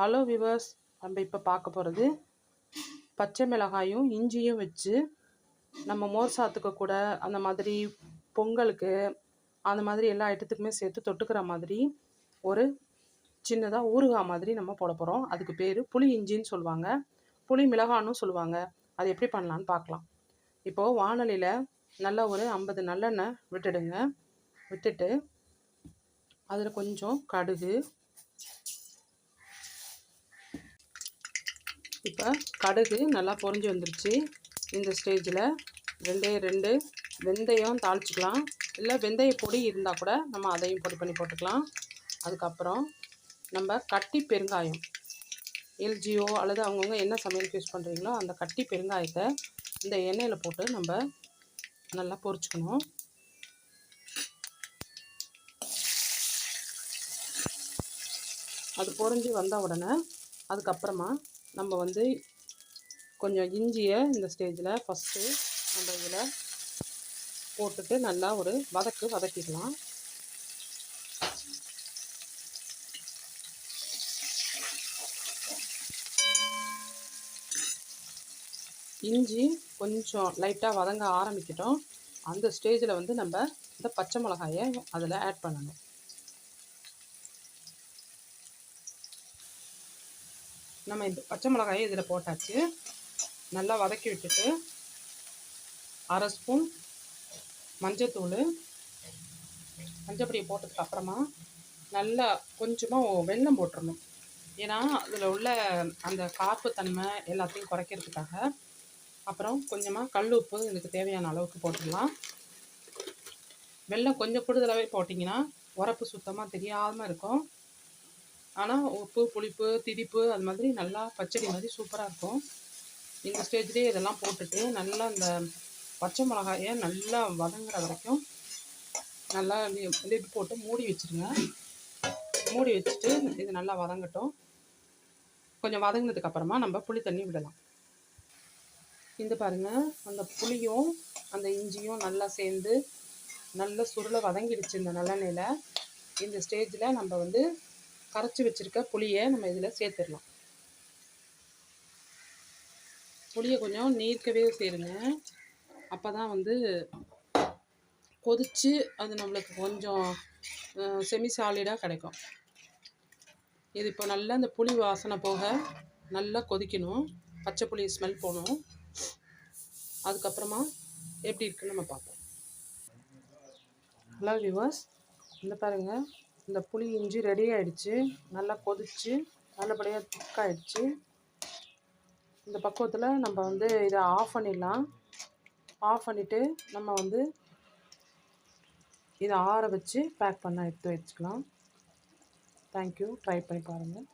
Hello viewers நம்ம இப்போ பார்க்க போகிறது பச்சை மிளகாயும் இஞ்சியும் வச்சு நம்ம மோர் சாத்துக்கு கூட அந்த மாதிரி பொங்கலுக்கு அந்த மாதிரி எல்லா ஐட்டத்துக்குமே சேர்த்து தொட்டுக்கிற மாதிரி ஒரு சின்னதாக ஊறுகாய் மாதிரி நம்ம போட போகிறோம் அதுக்கு பேர் புளி இஞ்சின்னு சொல்லுவாங்க. புளி மிளகான்னு சொல்லுவாங்க. அது எப்படி பண்ணலான்னு பார்க்கலாம். இப்போது வானொலியில் நல்லா ஒரு ஐம்பது நல்லெண்ணெய் விட்டுடுங்க. விட்டுட்டு அதில் கொஞ்சம் கடுகு இப்போ கடுகு நல்லா பொரிஞ்சு வந்துருச்சு இந்த ஸ்டேஜில் ரெண்டே ரெண்டு வெந்தயம் தாளிச்சிக்கலாம். இல்லை வெந்தய பொடி இருந்தால் கூட நம்ம அதையும் பொடி பண்ணி போட்டுக்கலாம். அதுக்கப்புறம் நம்ம கட்டி பெருங்காயம். எல்ஜிஓ அல்லது அவங்கவுங்க என்ன சமையலுக்கு யூஸ் பண்ணுறீங்களோ அந்த கட்டி பெருங்காயத்தை இந்த எண்ணெயில் போட்டு நம்ம நல்லா பொரிச்சுக்கணும். அது பொரிஞ்சு வந்த உடனே அதுக்கப்புறமா நம்ம வந்து கொஞ்சம் இஞ்சியை இந்த ஸ்டேஜில் ஃபஸ்ட்டு நம்ம இதில் போட்டுட்டு நல்லா ஒரு வதக்கு வதக்கிக்கலாம் இஞ்சி கொஞ்சம் லைட்டாக வதங்க ஆரம்பிக்கிட்டோம். அந்த ஸ்டேஜில் வந்து நம்ம இந்த பச்சை மிளகாயை அதில் ஆட் பண்ணணும். நம்ம இந்த பச்சை மிளகாயை இதில் போட்டாச்சு. நல்லா வதக்கி விட்டுட்டு அரை ஸ்பூன் மஞ்சத்தூள் மஞ்சப்பொடியை போட்டதுக்கு அப்புறமா நல்லா கொஞ்சமாக வெல்லம் போட்டுடணும் ஏன்னா அதில் உள்ள அந்த காப்பு தன்மை எல்லாத்தையும் குறைக்கிறதுக்காக அப்புறம் கொஞ்சமாக கல் உப்பு இதுக்கு தேவையான அளவுக்கு போட்டுடலாம். வெல்லம் கொஞ்சம் கூடுதலாகவே போட்டிங்கன்னா உரப்பு சுத்தமாக தெரியாமல் இருக்கும். ஆனால் உப்பு புளிப்பு திதிப்பு அது மாதிரி நல்லா பச்சடி மாதிரி சூப்பராக இருக்கும். இந்த ஸ்டேஜ்லேயே இதெல்லாம் போட்டுட்டு நல்லா இந்த பச்சை மிளகாயை நல்லா வதங்குற வரைக்கும் நல்லா லிட் போட்டு மூடி வச்சுருங்க. மூடி வச்சுட்டு இது நல்லா வதங்கட்டும். கொஞ்சம் வதங்கினதுக்கப்புறமா நம்ம புளி தண்ணி விடலாம். இந்த பாருங்கள் அந்த புளியும் அந்த இஞ்சியும் நல்லா சேர்ந்து நல்ல சுருளை வதங்கிடுச்சு இந்த நல்லெண்ணெயில். இந்த ஸ்டேஜில் நம்ம வந்து கரைச்சி வச்சுருக்க புளியை நம்ம இதில் சேர்த்துடலாம். புளியை கொஞ்சம் நீர்க்கவே சேருங்க. அப்போ தான் வந்து கொதித்து அது நம்மளுக்கு கொஞ்சம் செமி சாலிடாக கிடைக்கும். இது இப்போ நல்லா அந்த புளி வாசனை போக நல்லா கொதிக்கணும். பச்சை புளி ஸ்மெல் போகணும். அதுக்கப்புறமா எப்படி இருக்குன்னு நம்ம பார்ப்போம். ஹலோ விவாஸ் இந்த பாருங்கள் இந்த புளி இஞ்சி ரெடி ஆகிடுச்சு நல்லா கொதிச்சு நல்லபடியாக திக்காயிடுச்சு இந்த பக்குவத்தில் நம்ம வந்து இதை ஆஃப் பண்ணிடலாம். ஆஃப் பண்ணிவிட்டு நம்ம வந்து இதை ஆற வச்சு பேக் பண்ண எடுத்து வச்சுக்கலாம். தேங்க்யூ ட்ரை பண்ணி பாருங்கள்